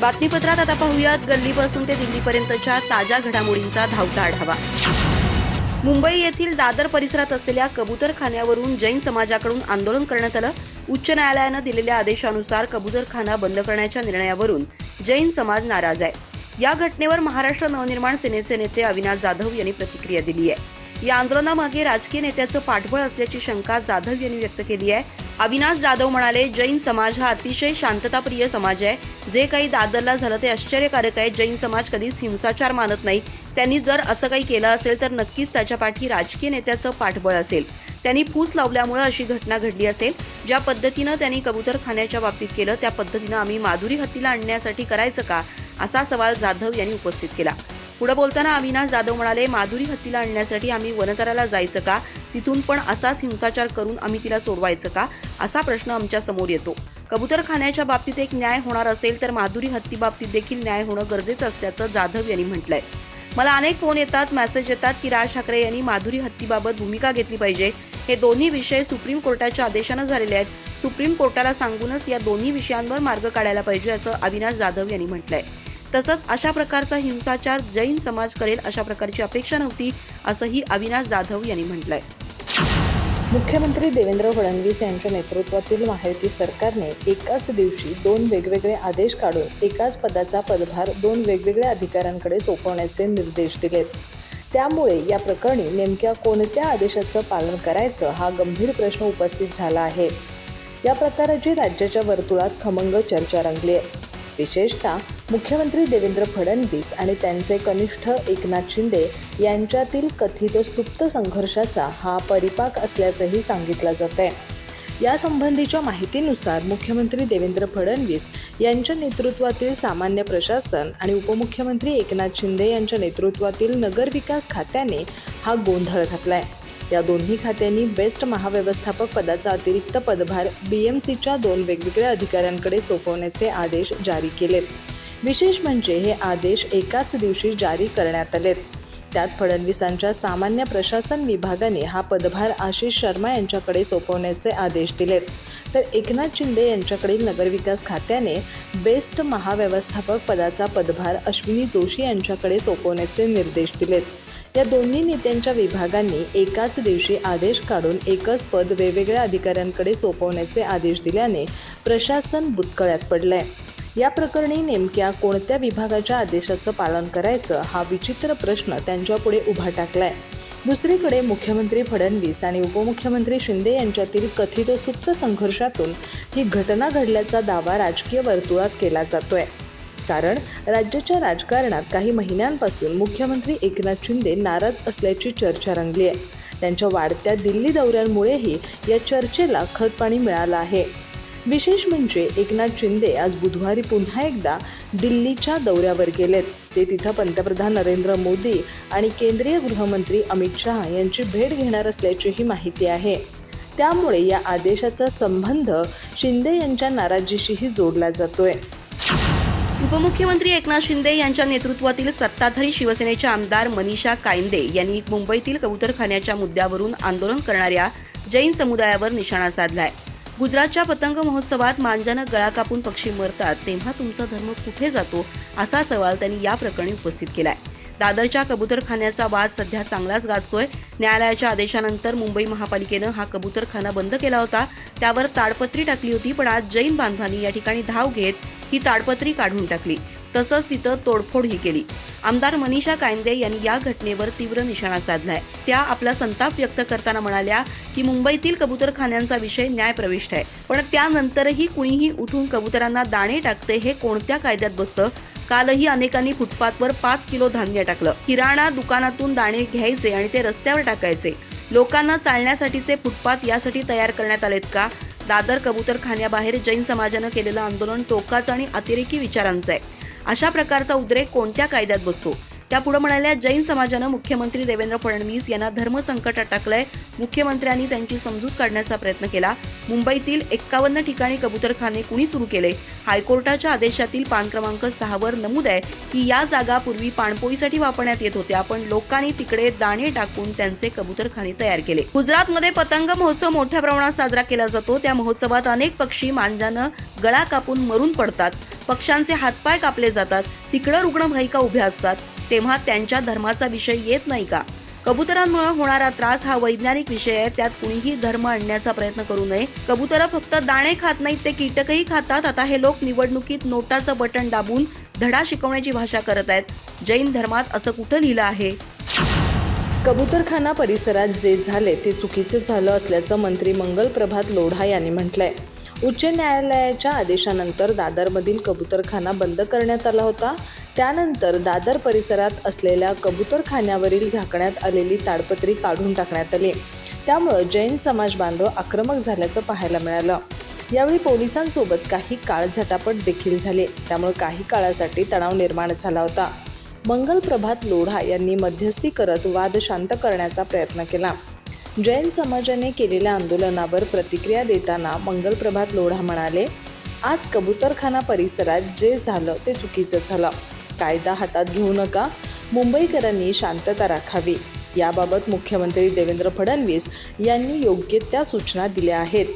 बातमीपत्रात आता पाहूयात. गल्लीपासून ते दिल्लीपर्यंतच्या ताज्या घडामोडींचा धावता आढावा. मुंबई येथील दादर परिसरात असलेल्या कबुतरखान्यावरून जैन समाजाकडून आंदोलन करण्यात आलं. उच्च न्यायालयानं दिलेल्या आदेशानुसार कबुतरखाना बंद करण्याच्या निर्णयावरून जैन समाज नाराज आहे. या घटनेवर महाराष्ट्र नवनिर्माण सेनेचे नेते अविनाश जाधव यांनी प्रतिक्रिया दिली आहे. या आंदोलनामागे राजकीय नेत्याचं पाठबळ असल्याची शंका जाधव यांनी व्यक्त केली आहे. अविनाश जाधव म्हणाले जैन समाज हा अतिशय शांतताप्रिय समाज आहे. जे काही दादरला झालं ते आश्चर्यकारक आहे. जैन समाज कधीच हिंसाचार मानत नाही. त्यांनी जर असं काही केलं असेल तर नक्कीच त्याच्या पाठी राजकीय नेत्याचं पाठबळ असेल. त्यांनी फूस लावल्यामुळे अशी घटना घडली असेल. ज्या पद्धतीनं त्यांनी कबूतरखान्याच्या बाबतीत केलं त्या पद्धतीनं आम्ही माधुरी हत्तीला आणण्यासाठी करायचं का? असा सवाल जाधव यांनी उपस्थित केला. पुढे बोलताना अविनाश जाधव म्हणाले माधुरी हत्तीला आणण्यासाठी आम्ही वनतराला जायचं का? तिथून पण असाच हिंसाचार करून आम्ही तिला सोडवायचं का? असा प्रश्न आमच्यासमोर येतो. कबूतरखान्याच्या बाबतीत एक न्याय होणार असेल तर माधुरी हत्ती बाबतीत देखील न्याय होणं गरजेचं असल्याचं जाधव यांनी म्हटलंय. मला अनेक फोन येतात मेसेज येतात की राज ठाकरे यांनी माधुरी हत्तीबाबत भूमिका घेतली पाहिजे. हे दोन्ही विषय सुप्रीम कोर्टाच्या आदेशानं झालेले आहेत. सुप्रीम कोर्टाला सांगूनच या दोन्ही विषयांवर मार्ग काढायला पाहिजे असं अविनाश जाधव यांनी म्हटलंय. तसंच अशा प्रकारचा हिंसाचार जैन समाज करेल अशा प्रकारची अपेक्षा नव्हती असंही अविनाश जाधव यांनी म्हटलंय. मुख्यमंत्री देवेंद्र फडणवीस यांच्या नेतृत्वातील महायुती सरकारने एकाच दिवशी दोन वेगवेगळे आदेश काढून एकाच पदाचा पदभार दोन वेगवेगळ्या अधिकाऱ्यांकडे सोपवण्याचे निर्देश दिलेत. त्यामुळे या प्रकरणी नेमक्या कोणत्या आदेशाचं पालन करायचं हा गंभीर प्रश्न उपस्थित झाला आहे. या प्रकाराची राज्याच्या वर्तुळात खमंग चर्चा रंगली आहे. विशेषतः मुख्यमंत्री देवेंद्र फडणवीस आणि त्यांचे कनिष्ठ एकनाथ शिंदे यांच्यातील कथित सुप्त संघर्षाचा हा परिपाक असल्याचंही सांगितलं जात आहे यासंबंधीच्या माहितीनुसार मुख्यमंत्री देवेंद्र फडणवीस यांच्या नेतृत्वातील सामान्य प्रशासन आणि उपमुख्यमंत्री एकनाथ शिंदे यांच्या नेतृत्वातील नगरविकास खात्याने हा गोंधळ घातला आहे या दोन्ही खात्यांनी बेस्ट महाव्यवस्थापक पदाचा अतिरिक्त पदभार बी एम सीच्या दोन वेगवेगळ्या अधिकाऱ्यांकडे सोपवण्याचे आदेश जारी केलेत. विशेष म्हणजे हे आदेश एकाच दिवशी जारी करण्यात आलेत. त्यात फडणवीसांच्या सामान्य प्रशासन विभागाने हा पदभार आशिष शर्मा यांच्याकडे सोपवण्याचे आदेश दिलेत. तर एकनाथ शिंदे यांच्याकडील नगरविकास खात्याने बेस्ट महाव्यवस्थापक पदाचा पदभार अश्विनी जोशी यांच्याकडे सोपवण्याचे निर्देश दिलेत. या दोन्ही नेत्यांच्या विभागांनी एकाच दिवशी आदेश काढून एकच पद वेगवेगळ्या अधिकाऱ्यांकडे सोपवण्याचे आदेश दिल्याने प्रशासन बुचकळ्यात पडलंय. या प्रकरणी नेमक्या कोणत्या विभागाच्या आदेशाचं पालन करायचं हा विचित्र प्रश्न त्यांच्यापुढे उभा टाकलाय. दुसरीकडे मुख्यमंत्री फडणवीस आणि उपमुख्यमंत्री शिंदे यांच्यातील कथित सुप्त संघर्षातून ही घटना घडल्याचा दावा राजकीय वर्तुळात केला जातोय. कारण राज्याच्या राजकारणात काही महिन्यांपासून मुख्यमंत्री एकनाथ शिंदे नाराज असल्याची चर्चा रंगली आहे. त्यांच्या वाढत्या दिल्ली दौऱ्यांमुळेही या चर्चेला खतपाणी मिळालं आहे. विशेष म्हणजे एकनाथ शिंदे आज बुधवारी पुन्हा एकदा दिल्लीच्या दौऱ्यावर गेलेत. ते तिथं पंतप्रधान नरेंद्र मोदी आणि केंद्रीय गृहमंत्री अमित शहा यांची भेट घेणार असल्याचीही माहिती आहे. त्यामुळे या आदेशाचा संबंध शिंदे यांच्या नाराजीशीही जोडला जातोय. उपमुख्यमंत्री एकनाथ शिंदे यांच्या नेतृत्वातील सत्ताधारी शिवसेनेचे आमदार मनीषा कायंदे यांनी मुंबईतील कबूतरखान्याच्या मुद्द्यावरून आंदोलन करणाऱ्या जैन समुदायावर निशाणा साधलाय. गुजरातच्या पतंग महोत्सवात मांजानं गळा कापून पक्षी मरतात तेव्हा तुमचा धर्म कुठे जातो? असा सवाल त्यांनी या प्रकरणी उपस्थित केलाय. दादरच्या कबूतरखान्याचा वाद सध्या चांगलाच गाजतोय. न्यायालयाच्या आदेशानंतर मुंबई महापालिकेनं हा कबूतरखाना बंद केला होता. त्यावर ताडपत्री टाकली होती पण आज जैन बांधवांनी या ठिकाणी धाव घेत ही ताडपत्री काढून टाकली. तसंच तिथं तोडफोडही केली. आमदार मनीषा कायंदे यांनी या घटनेवर तीव्र निशाणा साधलाय. त्या आपला संताप व्यक्त करताना म्हणाल्या की मुंबईतील कबूतरखान्यांचा विषय न्यायप्रविष्ट आहे. पण त्यानंतरही कुणीही उठून कबुतरांना दाणे टाकते हे कोणत्या कायद्यात बसतं? कालही अनेकांनी फुटपाथवर पाच किलो धान्य टाकलं. किराणा दुकानातून दाणे घ्यायचे आणि ते रस्त्यावर टाकायचे. लोकांना चालण्यासाठीचे फुटपाथ यासाठी तयार करण्यात आलेत का? दादर कबूतरखान्याबाहेर जैन समाजानं केलेलं आंदोलन टोकाचं आणि अतिरेकी विचारांचं आहे. अशा प्रकारचा उद्रेक कोणत्या कायद्यात बसतो? त्या पुढे म्हणाल्या जैन समाजानं मुख्यमंत्री देवेंद्र फडणवीस यांना धर्मसंकटात टाकलंय मुख्यमंत्र्यांनी त्यांची समजूत काढण्याचा प्रयत्न केला. मुंबईतील एक्कावन्न ठिकाणी कबूतरखाने कुणी सुरू केले? हायकोर्टाच्या आदेशातील पान क्रमांक सहावर नमूद आहे की या जागा पूर्वी पाणपोईसाठी वापरण्यात येत होत्या पण लोकांनी तिकडे दाणे टाकून त्यांचे कबूतरखाने तयार केले. गुजरातमध्ये पतंग महोत्सव मोठ्या प्रमाणात साजरा केला जातो. त्या महोत्सवात अनेक पक्षी मांजानं गळा कापून मरून पडतात. पक्षांचे हातपाय कापले जातात. तिकडं रुग्णवाहिका उभ्या असतात. तेव्हा त्यांच्या धर्माचा विषय येत नाही का? कबुतरांमुळे होणारा त्रास हा वैज्ञानिक विषय आहे. त्यात कुणीही धर्म आणण्याचा प्रयत्न करू नये. कबुतर फक्त दाणे खात नाहीत ते कीटकही खातात. आता हे लोक निवडणुकीत नोटाचं बटन दाबून धडा शिकवण्याची भाषा करत आहेत. जैन धर्मात असं कुठं लिहिलं आहे? कबुतरखाना परिसरात जे झाले ते चुकीचे झालं असल्याचं मंत्री मंगल प्रभात लोढा यांनी म्हटलंय. उच्च न्यायालयाच्या आदेशानंतर दादरमधील कबुतरखाना बंद करण्यात आला होता. त्यानंतर दादर परिसरात असलेल्या कबूतरखान्यावरील झाकण्यात आलेली ताडपत्री काढून टाकण्यात आली. त्यामुळं जैन समाज बांधव आक्रमक झाल्याचं पाहायला मिळालं. यावेळी पोलिसांसोबत काही काळ झटापट देखील झाले. त्यामुळे काही काळासाठी तणाव निर्माण झाला होता. मंगल प्रभात लोढा यांनी मध्यस्थी करत वाद शांत करण्याचा प्रयत्न केला. जैन समाजाने केलेल्या आंदोलनावर प्रतिक्रिया देताना मंगल प्रभात लोढा म्हणाले आज कबूतरखाना परिसरात जे झालं ते चुकीचं झालं. कायदा हातात घेऊ नका. मुंबईकरांनी शांतता राखावी. याबाबत मुख्यमंत्री देवेंद्र फडणवीस यांनी योग्य त्या सूचना दिल्या आहेत.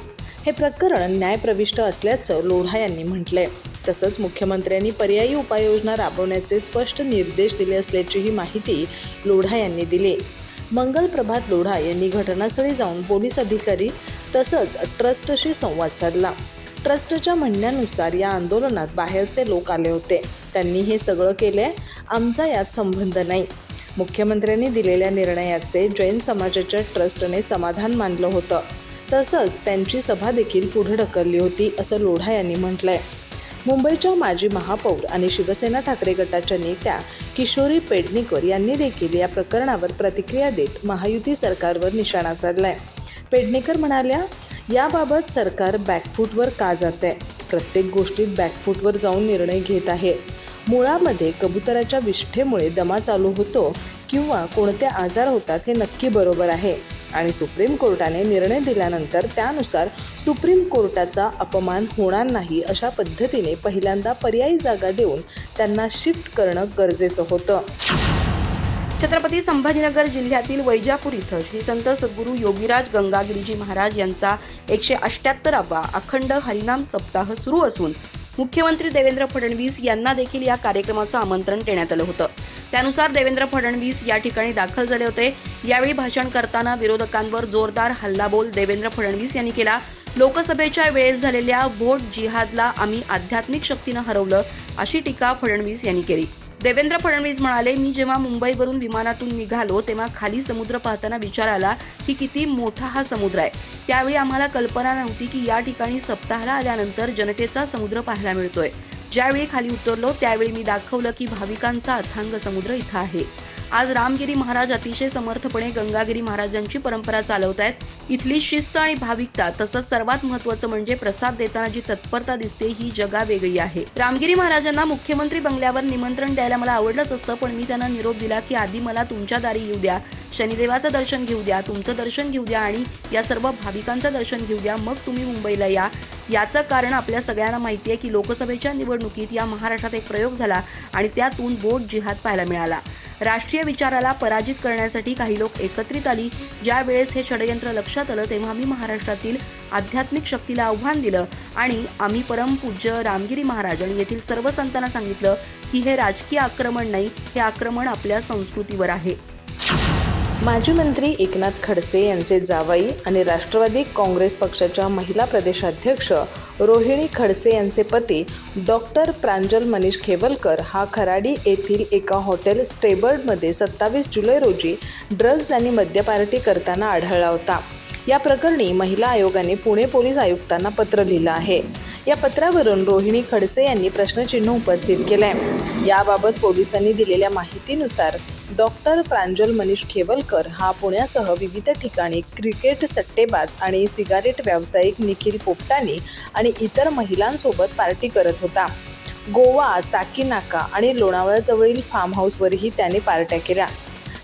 हे प्रकरण न्यायप्रविष्ट असल्याचं लोढा यांनी म्हटलंय. तसंच मुख्यमंत्र्यांनी पर्यायी उपाययोजना राबवण्याचे स्पष्ट निर्देश दिले असल्याचीही माहिती लोढा यांनी दिली. मंगल प्रभात लोढा यांनी घटनास्थळी जाऊन पोलीस अधिकारी तसंच ट्रस्टशी संवाद साधला. ट्रस्टच्या म्हणण्यानुसार या आंदोलनात बाहेरचे लोक आले होते. त्यांनी हे सगळं केलंय. आमचा यात संबंध नाही. मुख्यमंत्र्यांनी दिलेल्या निर्णयाचे जैन समाजाच्या ट्रस्टने समाधान मानलं होतं. तसंच त्यांची सभा देखील पुढे ढकलली होती असं लोढा यांनी म्हटलंय. मुंबईच्या माजी महापौर आणि शिवसेना ठाकरे गटाच्या नेत्या किशोरी पेडणेकर यांनी देखील या प्रकरणावर प्रतिक्रिया देत महायुती सरकारवर निशाणा साधलाय. पेडणेकर म्हणाल्या याबाबत सरकार बॅकफूटवर का जात आहे प्रत्येक गोष्टीत बॅकफूटवर जाऊन निर्णय घेत आहे. मुळामध्ये कबुतराच्या विष्ठेमुळे दमा चालू होतो किंवा कोणते आजार होतात हे नक्की बरोबर आहे. आणि सुप्रीम कोर्टाने निर्णय दिल्यानंतर त्यानुसार सुप्रीम कोर्टाचा अपमान होणार नाही अशा पद्धतीने पहिल्यांदा पर्यायी जागा देऊन त्यांना शिफ्ट करणं गरजेचं होतं. छत्रपती संभाजीनगर जिल्ह्यातील वैजापूर इथं श्री संत सद्गुरू योगीराज गंगागिरीजी महाराज यांचा एकशे अष्ट्याहत्तरावा अखंड हरिनाम सप्ताह सुरू असून मुख्यमंत्री देवेंद्र फडणवीस यांना देखील या कार्यक्रमाचं आमंत्रण देण्यात आलं होतं. त्यानुसार देवेंद्र फडणवीस या ठिकाणी दाखल झाले होते. यावेळी भाषण करताना विरोधकांवर जोरदार हल्लाबोल देवेंद्र फडणवीस यांनी केला. लोकसभेच्या वेळेस झालेल्या व्होट जिहादला आम्ही आध्यात्मिक शक्तीनं हरवलं अशी टीका फडणवीस यांनी केली. देवेंद्र फडणवीस म्हणाले मी जेव्हा मुंबईवरून विमानातून निघालो तेव्हा खाली समुद्र पाहताना विचार आला की किती मोठा हा समुद्र आहे. त्यावेळी आम्हाला कल्पना नव्हती की या ठिकाणी सप्ताहाला आल्यानंतर जनतेचा समुद्र पाहायला मिळतोय. ज्यावेळी खाली उतरलो त्यावेळी मी दाखवलं की भाविकांचा अथांग समुद्र इथं आहे. आज रामगिरी महाराज अतिशय समर्थपणे गंगागिरी महाराजांची परंपरा चालवत आहेत. इथली शिस्त आणि भाविकता तसंच सर्वात महत्वाचं म्हणजे प्रसाद देताना जी तत्परता दिसते ही जगा वेगळी आहे. रामगिरी महाराजांना मुख्यमंत्री बंगल्यावर निमंत्रण द्यायला मला आवडलंच असतं पण मी त्यांना निरोप दिला की आधी मला तुमच्या दारी येऊ द्या शनिदेवाचं दर्शन घेऊ द्या तुमचं दर्शन घेऊ द्या आणि या सर्व भाविकांचं दर्शन घेऊ द्या मग तुम्ही मुंबईला या. याचं कारण आपल्या सगळ्यांना माहिती आहे की लोकसभेच्या निवडणुकीत या महाराष्ट्रात एक प्रयोग झाला आणि त्यातून बोट जिहाद पाहायला मिळाला. राष्ट्रीय विचाराला पराजित करण्यासाठी काही लोक एकत्रित आली. ज्यावेळेस हे षडयंत्र लक्षात आलं तेव्हा मी महाराष्ट्रातील आध्यात्मिक शक्तीला आव्हान दिलं आणि आम्ही परमपूज्य रामगिरी महाराज आणि येथील सर्व संतांना सांगितलं की हे राजकीय आक्रमण नाही हे आक्रमण आपल्या संस्कृतीवर आहे. माजी मंत्री एकनाथ खडसे यांचे जावई आणि राष्ट्रवादी काँग्रेस पक्षाच्या महिला प्रदेशाध्यक्ष रोहिणी खडसे यांचे पती डॉक्टर प्रांजल मनीष खेवलकर हा खराडी येथील एका हॉटेल स्टेबर्डमध्ये सत्तावीस जुलै रोजी ड्रग्ज आणि मद्य पार्टी करताना आढळला होता. या प्रकरणी महिला आयोगाने पुणे पोलीस आयुक्तांना पत्र लिहिलं आहे. या पत्रावरून रोहिणी खडसे यांनी प्रश्नचिन्ह उपस्थित केलंय. याबाबत पोलिसांनी दिलेल्या माहितीनुसार डॉक्टर प्रांजल मनीष खेवलकर हा पुण्यासह विविध ठिकाणी क्रिकेट सट्टेबाज आणि सिगारेट व्यावसायिक निखिल पोपटानी आणि इतर महिलांसोबत पार्टी करत होता. गोवा साकीनाका आणि लोणावळ्याजवळील फार्म हाऊसवरही त्याने पार्ट्या केल्या.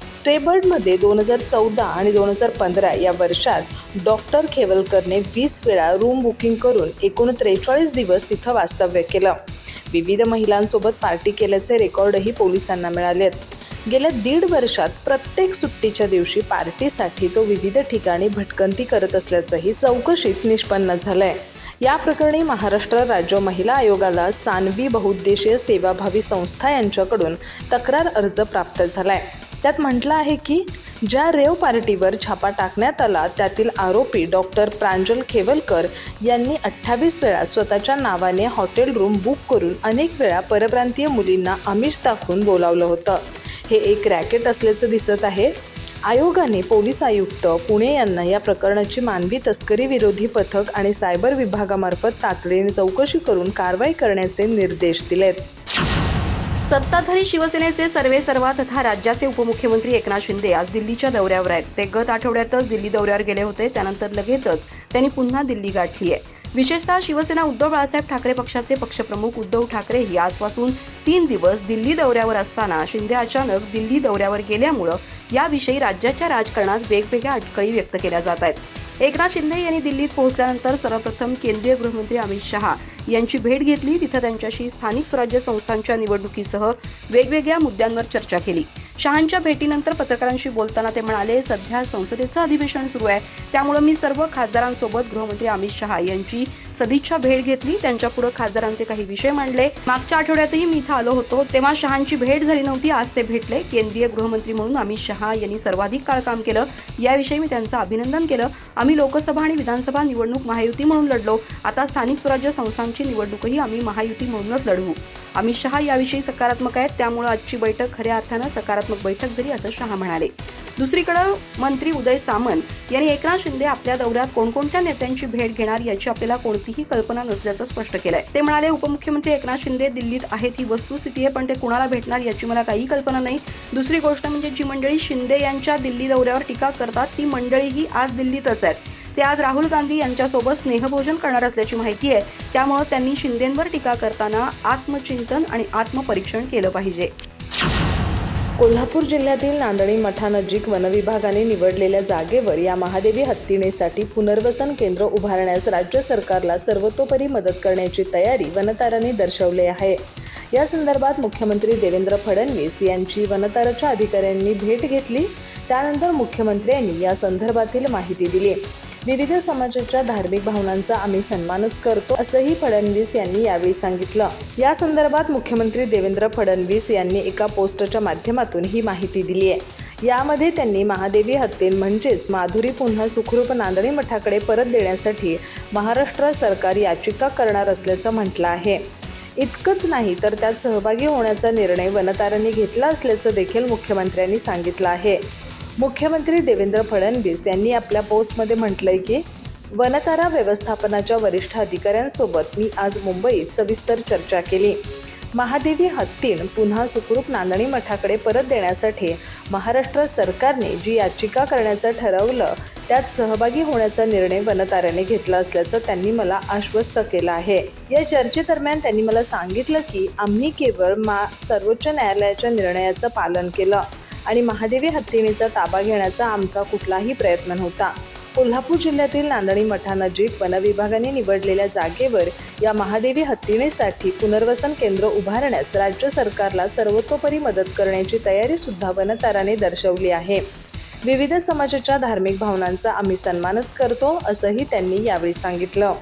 स्टेबर्डमध्ये दोन हजार चौदा आणि दोन हजार पंधरा या वर्षात डॉक्टर खेवलकरने वीस वेळा रूम बुकिंग करून एकूण त्रेचाळीस दिवस तिथं वास्तव्य केलं. विविध महिलांसोबत पार्टी केल्याचे रेकॉर्डही पोलिसांना मिळाले आहेत गेल्या दीड वर्षात प्रत्येक सुट्टीच्या दिवशी पार्टीसाठी तो विविध ठिकाणी भटकंती करत असल्याचंही चौकशीत निष्पन्न झालंय. या प्रकरणी महाराष्ट्र राज्य महिला आयोगाला सानवी बहुउद्देशीय सेवाभावी संस्था यांच्याकडून तक्रार अर्ज प्राप्त झालाय. त्यात म्हटलं आहे की ज्या रेव पार्टीवर छापा टाकण्यात आला त्यातील आरोपी डॉक्टर प्रांजल खेवलकर यांनी अठ्ठावीस वेळा स्वतःच्या नावाने हॉटेल रूम बुक करून अनेक वेळा परप्रांतीय मुलींना आमिष दाखवून बोलावलं होतं. हे एक रॅकेट असल्याचं दिसत आहे. आयोगाने पोलीस आयुक्त पुणे यांना या प्रकरणाची मानवी तस्करी विरोधी पथक आणि सायबर विभागामार्फत तातडीने चौकशी करून कारवाई करण्याचे निर्देश दिलेत. सत्ताधारी शिवसेनेचे सर्वे सर्वा तथा राज्याचे उपमुख्यमंत्री एकनाथ शिंदे आज दिल्लीच्या दौऱ्यावर आहेत. ते गत आठवड्यातच दिल्ली दौऱ्यावर गेले होते. त्यानंतर लगेचच त्यांनी पुन्हा दिल्ली गाठली आहे. विशेषतः शिवसेना उद्धव बाळासाहेब ठाकरे पक्षाचे पक्षप्रमुख उद्धव ठाकरेही आजपासून तीन दिवस दिल्ली दौऱ्यावर असताना शिंदे अचानक दिल्ली दौऱ्यावर गेल्यामुळं याविषयी राज्याच्या राजकारणात वेगवेगळ्या अटकळी व्यक्त केल्या जात आहेत. एकनाथ शिंदे यांनी दिल्लीत पोहोचल्यानंतर सर्वप्रथम केंद्रीय गृहमंत्री अमित शहा यांची भेट घेतली. तिथं त्यांच्याशी स्थानिक स्वराज्य संस्थांच्या निवडणुकीसह वेगवेगळ्या मुद्द्यांवर चर्चा केली. शहांच्या भेटीनंतर पत्रकारांशी बोलताना ते म्हणाले सध्या संसदेचं अधिवेशन सुरू आहे. त्यामुळे मी सर्व खासदारांसोबत गृहमंत्री अमित शहा यांची सदिच्छा भेट घेतली. त्यांच्यापुढे खासदारांचे काही विषय मांडले. मागच्या आठवड्यातही मी इथं आलो होतो. तेव्हा शहांची भेट झाली नव्हती. आज ते भेटले. केंद्रीय गृहमंत्री म्हणून अमित शहा यांनी सर्वाधिक काळ काम केलं. याविषयी मी त्यांचं अभिनंदन केलं. आम्ही लोकसभा आणि विधानसभा निवडणूक महायुती म्हणून लढलो. आता स्थानिक स्वराज्य विधानसभेची निवडणूकही आम्ही महायुती म्हणूनच लढवू. अमित शहा याविषयी सकारात्मक आहेत त्यामुळे आजची बैठक खऱ्या अर्थानं सकारात्मक बैठक झाली असं शहा म्हणाले. दुसरीकडे मंत्री उदय सामंत यांनी एकनाथ शिंदे आपल्या दौऱ्यात कोणकोणत्या नेत्यांची भेट घेणार याची आपल्याला कोणतीही कल्पना नसल्याचं स्पष्ट केलंय. ते म्हणाले उपमुख्यमंत्री एकनाथ शिंदे दिल्लीत आहेत ही वस्तुस्थिती आहे पण ते कुणाला भेटणार याची मला काही कल्पना नाही. दुसरी गोष्ट म्हणजे जी मंडळी शिंदे यांच्या दिल्ली दौऱ्यावर टीका करतात ती मंडळीही आज दिल्लीतच आहेत. ते आज राहुल गांधी यांच्यासोबत स्नेहभोजन करणार असल्याची माहिती आहे. त्यामुळे त्यांनी शिंदेंवर टीका करताना आत्मचिंतन आणि आत्मपरीक्षण केलं पाहिजे. कोल्हापूर जिल्ह्यातील नांदणी मठानजीक वनविभागाने निवडलेल्या जागेवर या महादेवी हत्तीणेसाठी पुनर्वसन केंद्र उभारण्यास राज्य सरकारला सर्वतोपरी मदत करण्याची तयारी वनतारांनी दर्शवली आहे. या संदर्भात मुख्यमंत्री देवेंद्र फडणवीस यांची वनताराच्या अधिकाऱ्यांनी भेट घेतली. त्यानंतर मुख्यमंत्र्यांनी या संदर्भातील माहिती दिली. विविध समाजाच्या धार्मिक भावनांचा आम्ही सन्मानच करतो असंही फडणवीस यांनी यावेळी सांगितलं. या संदर्भात मुख्यमंत्री देवेंद्र फडणवीस यांनी एका पोस्टच्या माध्यमातून ही माहिती दिली आहे. यामध्ये त्यांनी महादेवी हत्तीन म्हणजेच माधुरी पुन्हा सुखरूप नांदणी मठाकडे परत देण्यासाठी महाराष्ट्र सरकार याचिका करणार असल्याचं म्हटलं आहे. इतकंच नाही तर त्यात सहभागी होण्याचा निर्णय वनतारांनी घेतला असल्याचं देखील मुख्यमंत्र्यांनी सांगितलं आहे. मुख्यमंत्री देवेंद्र फडणवीस यांनी आपल्या पोस्टमध्ये म्हटलंय की वनतारा व्यवस्थापनाच्या वरिष्ठ अधिकाऱ्यांसोबत मी आज मुंबईत सविस्तर चर्चा केली. महादेवी हत्तीण पुन्हा सुखरूप नांदणी मठाकडे परत देण्यासाठी महाराष्ट्र सरकारने जी याचिका करण्याचं ठरवलं त्यात सहभागी होण्याचा निर्णय वनताऱ्याने घेतला असल्याचं त्यांनी मला आश्वस्त केलं आहे. या चर्चेदरम्यान त्यांनी मला सांगितलं की आम्ही केवळ मा सर्वोच्च न्यायालयाच्या निर्णयाचं पालन केलं. आणि महादेवी हत्तीणीचा ताबा घेण्याचा आमचा कुठलाही प्रयत्न नव्हता. कोल्हापूर जिल्ह्यातील नांदणी मठानजीक वनविभागाने निवडलेल्या जागेवर या महादेवी हत्तीणीसाठी पुनर्वसन केंद्र उभारण्यास राज्य सरकारला सर्वतोपरी मदत करण्याची तयारी सुद्धा वनताराने दर्शवली आहे. विविध समाजाच्या धार्मिक भावनांचा आम्ही सन्मानच करतो असंही त्यांनी यावेळी सांगितलं.